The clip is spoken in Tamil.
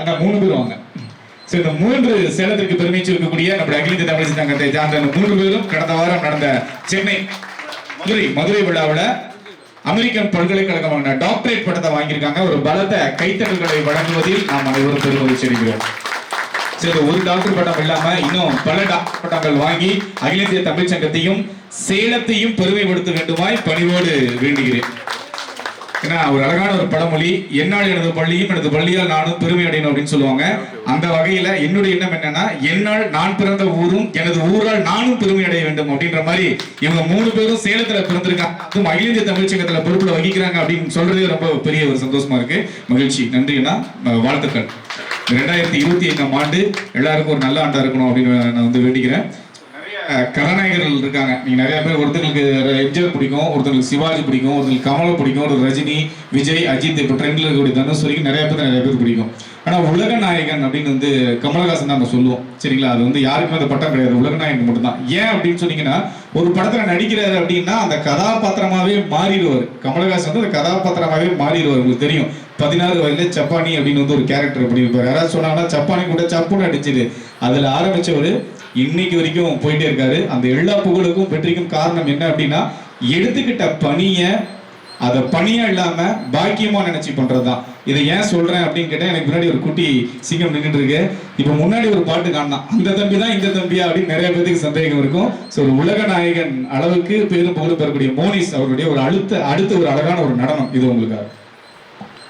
ஆனா மூணு பேர் வாங்க. ஸோ இந்த மூன்று சேலத்திற்கு பெருமை சேர்க்கக்கூடிய நம்முடைய அகில இந்திய தமிழ் சங்கத்தை சார்ந்த மூன்று பேரும் கடந்த வாரம் நடந்த சென்னை மதுரை மதுரை விழாவில் அமெரிக்கன் பல்கலைக்கழகம் வாங்கின டாக்டரேட் பட்டத்தை வாங்கியிருக்காங்க. ஒரு பலத்த கைத்தட்டல்களை வழங்குவதில் நாம் அனைவரும் பெருமதி செய்கிறோம் சரி ஒரு டாக்டர் பட்டம் இல்லாம இன்னும் பல டாக்டர் பட்டங்கள் வாங்கி அகில இந்திய தமிழ் சங்கத்தையும் சேலத்தையும் பெருமைப்படுத்த வேண்டுமாய் பணிவோடு வேண்டுகிறேன். பார்த்தீங்கன்னா ஒரு அழகான ஒரு பழமொழி என்னால் எனது பள்ளியும் எனது பள்ளியால் நானும் பெருமை அடையணும் அப்படின்னு சொல்லுவாங்க. அந்த வகையில என்னுடைய எண்ணம் என்னன்னா என்னால் நான் பிறந்த ஊரும் எனது ஊரால் நானும் பெருமை அடைய வேண்டும் அப்படின்ற மாதிரி இவங்க மூணு பேரும் சேலத்துல பிறந்திருக்காங்க. அகில இந்திய தமிழ்ச்சங்கத்துல பொறுப்புல வகிக்கிறாங்க அப்படின்னு சொல்றதே ரொம்ப பெரிய ஒரு சந்தோஷமா இருக்கு. மகிழ்ச்சி. நன்றி அண்ணா. வாழ்த்துக்கள். ரெண்டாயிரத்தி இருபத்தி ஐந்தாம் ஆண்டு எல்லாருக்கும் ஒரு நல்ல ஆண்டா இருக்கணும் அப்படின்னு நான் வந்து வேண்டிக்கிறேன். கதாநாயகர்கள் இருக்காங்க. நீங்க நிறைய பேர் ஒருத்தங்களுக்கு எம்ஜிஆர் பிடிக்கும் ஒருத்தங்களுக்கு சிவாஜி பிடிக்கும் ஒருத்தங்களுக்கு கமலை பிடிக்கும் ஒரு ரஜினி விஜய் அஜித் இப்போ ட்ரெண்ட்ல இருக்கக்கூடிய தனுஷ் வரைக்கும் நிறைய பேர் நிறைய பேர் பிடிக்கும். ஆனா உலக நாயகன் அப்படின்னு வந்து கமலஹாசன் தான் நம்ம சொல்லுவோம். சரிங்களா? அது வந்து யாருக்குமே அந்த பட்டம் கிடையாது. உலக நாயகன் மட்டும்தான். ஏன் அப்படின்னு சொன்னீங்கன்னா ஒரு படத்துல நடிக்கிறாரு அப்படின்னா அந்த கதாபாத்திரமாவே மாறிடுவார். கமலஹாசன் வந்து அந்த கதாபாத்திரமாவே மாறிடுவார் உங்களுக்கு தெரியும். பதினாறு வயதுல சப்பானி அப்படின்னு வந்து ஒரு கேரக்டர் அப்படி இருப்பார் யாராவது சொன்னாங்கன்னா சப்பானி கூட சப்புன்னு அடிச்சிரு. அதுல ஆரம்பிச்சவர் இன்னைக்கு வரைக்கும் போயிட்டே இருக்காரு. அந்த எல்லா புகழுக்கும் வெற்றிக்கும் காரணம் என்ன அப்படின்னா எடுத்துக்கிட்ட பணிய அதை பணியா இல்லாம பாக்கியமா நினைச்சு பண்றதுதான். இதை ஏன் சொல்றேன் அப்படின்னு கேட்டா எனக்கு முன்னாடி ஒரு குட்டி சிங்கம் நின்றுட்டு இருக்கு. இப்ப முன்னாடி ஒரு பாட்டு காணலாம் அந்த தம்பி தான் இந்த தம்பியா அப்படின்னு நிறைய பேருக்கு சந்தேகம் இருக்கும். ஸோ ஒரு உலக நாயகன் அளவுக்கு பேரும் புகழும் பெறக்கூடிய மோனிஸ் அவருடைய ஒரு அடுத்த அடுத்த ஒரு அழகான ஒரு நடனம் இது உங்களுக்காக.